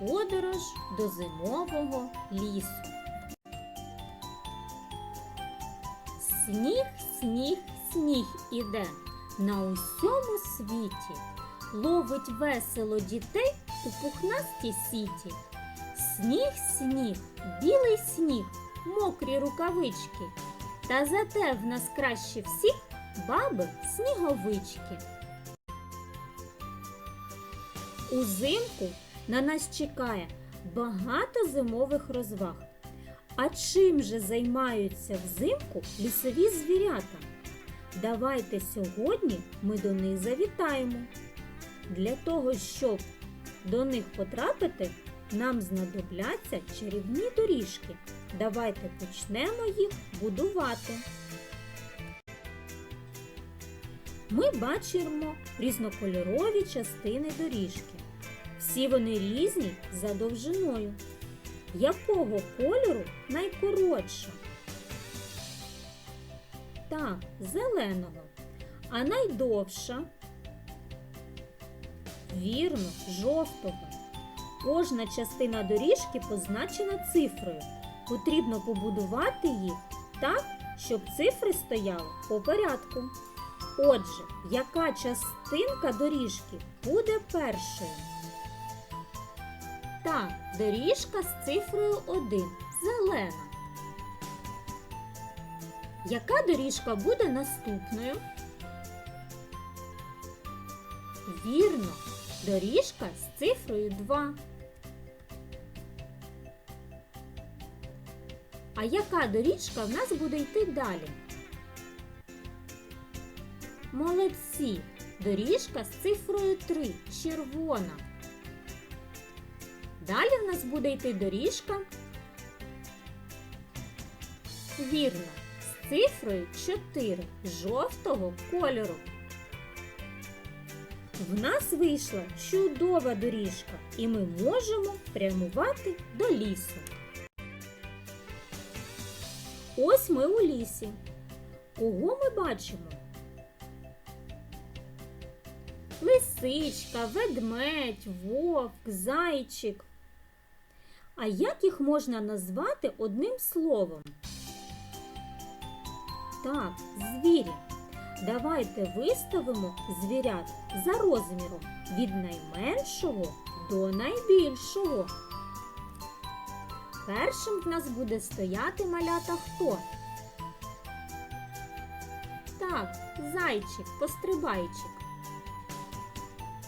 подорож до зимового лісу. Сніг, сніг, сніг іде на усьому світі. Ловить весело дітей у пухнастій сіті. Сніг, сніг, білий сніг, мокрі рукавички. Та зате в нас краще всіх баби сніговички. Узимку на нас чекає багато зимових розваг. А чим же займаються взимку лісові звірята? Давайте сьогодні ми до них завітаємо. Для того, щоб до них потрапити, нам знадобляться чарівні доріжки. Давайте почнемо їх будувати. Ми бачимо різнокольорові частини доріжки. Всі вони різні за довжиною. Якого кольору найкоротша? Так, зеленого. А найдовша? Вірно, жовтого. Кожна частина доріжки позначена цифрою. Потрібно побудувати їх так, щоб цифри стояли по порядку. Отже, яка частинка доріжки буде першою? Так, доріжка з цифрою 1. Зелена. Яка доріжка буде наступною? Вірно, доріжка з цифрою 2. А яка доріжка в нас буде йти далі? Молодці! Доріжка з цифрою 3. Червона. Далі в нас буде йти доріжка. Вірно, з цифрою 4 жовтого кольору. В нас вийшла чудова доріжка, і ми можемо прямувати до лісу. Ось ми у лісі. Кого ми бачимо? Лисичка, ведмедь, вовк, зайчик. А як їх можна назвати одним словом? Так, звірі. Давайте виставимо звірят за розміром від найменшого до найбільшого. Першим в нас буде стояти малята хто? Так, зайчик, пострибайчик.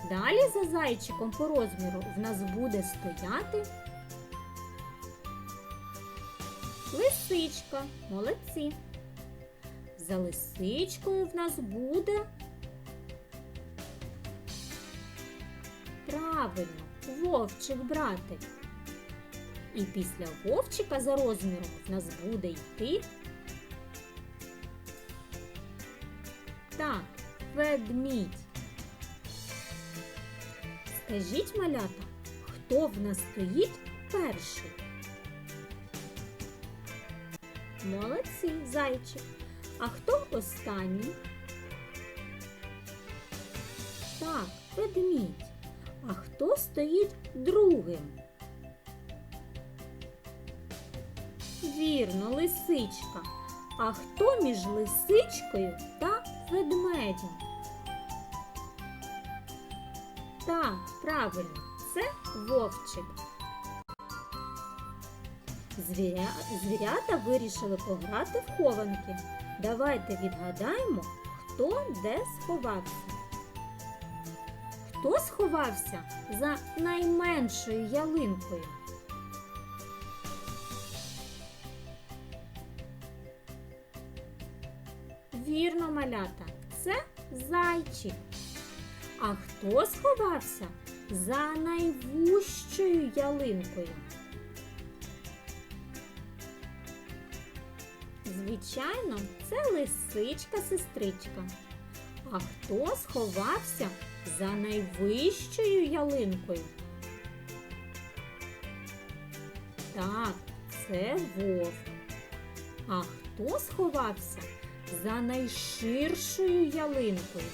Далі за зайчиком по розміру в нас буде стояти лисичка. Молодці. За лисичкою в нас буде правильно вовчик братик. І після вовчика за розміром в нас буде йти так, ведмідь. Скажіть, малята, хто в нас стоїть перший? Молодці, зайчик. А хто останній? Так, ведмідь. А хто стоїть другим? Вірно, лисичка. А хто між лисичкою та ведмедем? Так, правильно, це вовчик. Звіря... Звірята вирішили пограти в хованки. Давайте відгадаємо, хто де сховався. Хто сховався за найменшою ялинкою? Вірно, малята, це зайчик. А хто сховався за найвужчою ялинкою? Звичайно, це лисичка-сестричка. А хто сховався за найвищою ялинкою? Так, це вовк. А хто сховався за найширшою ялинкою?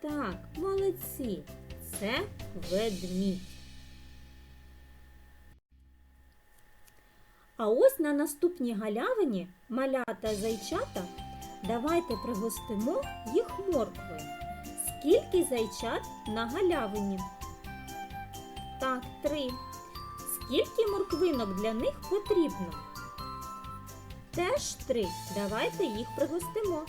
Так, молодці. Це ведмідь. А ось на наступній галявині малята зайчата. Давайте пригостимо їх морквою. Скільки зайчат на галявині? Так, три. Скільки морквинок для них потрібно? Теж три. Давайте їх пригостимо.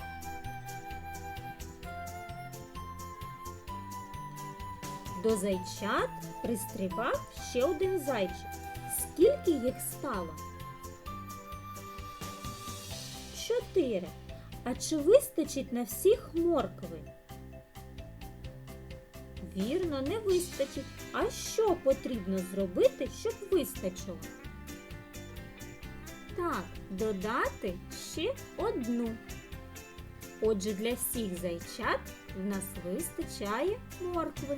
До зайчат пристрибав ще один зайчик. Скільки їх стало? Чотири. А чи вистачить на всіх моркви? Вірно, не вистачить. А що потрібно зробити, щоб вистачило? Так, додати ще одну. Отже, для всіх зайчат в нас вистачає моркви.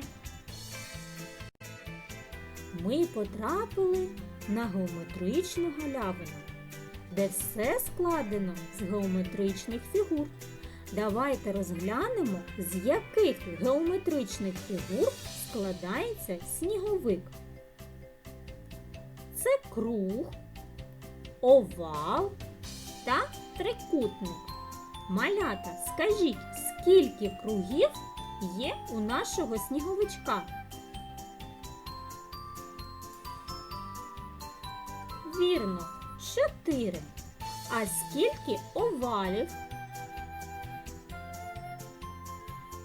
Ми потрапили на геометричну галявину, де все складено з геометричних фігур. Давайте розглянемо, з яких геометричних фігур складається сніговик. Це круг, овал та трикутник. Малята, скажіть, скільки кругів є у нашого сніговичка? Вірно, чотири. А скільки овалів?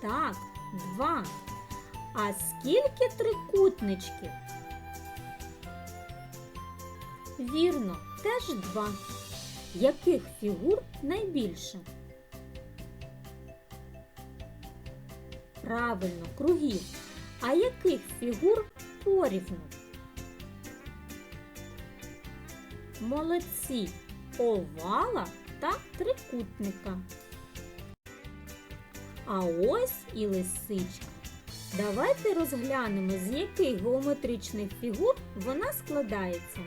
Так, два. А скільки трикутничків? Вірно, теж два. Яких фігур найбільше? Правильно, кругів. А яких фігур порівну? Молодці овала та трикутника. А ось і лисичка. Давайте розглянемо, з яких геометричних фігур вона складається.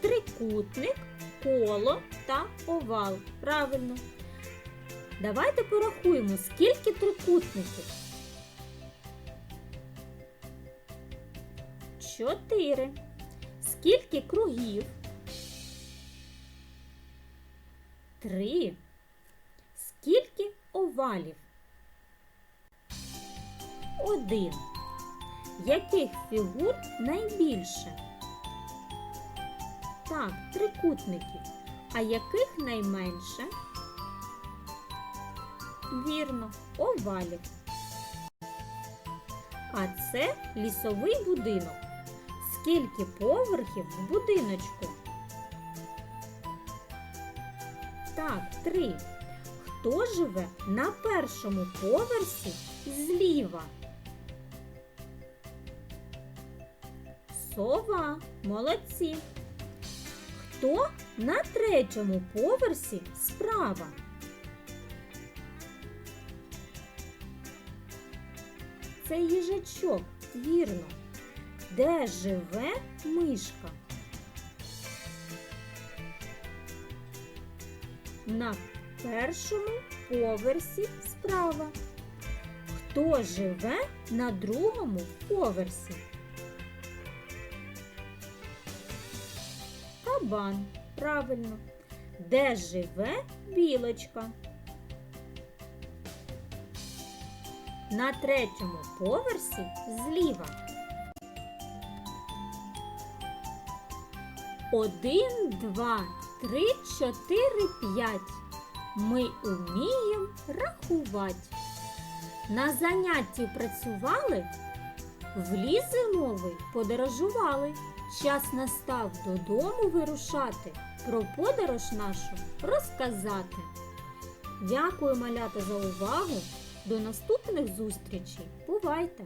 Трикутник, коло та овал. Правильно. Давайте порахуємо, скільки трикутників. Чотири. Скільки кругів? Три. Скільки овалів? Один. Яких фігур найбільше? Так, трикутників. А яких найменше? Вірно, овалів. А це лісовий будинок. Скільки поверхів в будиночку? Так, три. Хто живе на першому поверсі зліва? Сова. Молодці. Хто на третьому поверсі справа? Це їжачок, вірно. Де живе мишка? На першому поверсі справа. Хто живе на другому поверсі? Кабан. Правильно. Де живе білочка? На третьому поверсі зліва. Один, два, три, чотири, п'ять. Ми уміємо рахувати. На занятті працювали, в ліс зимовий подорожували. Час настав додому вирушати, про подорож нашу розказати. Дякую, малята, за увагу. До наступних зустрічей. Бувайте!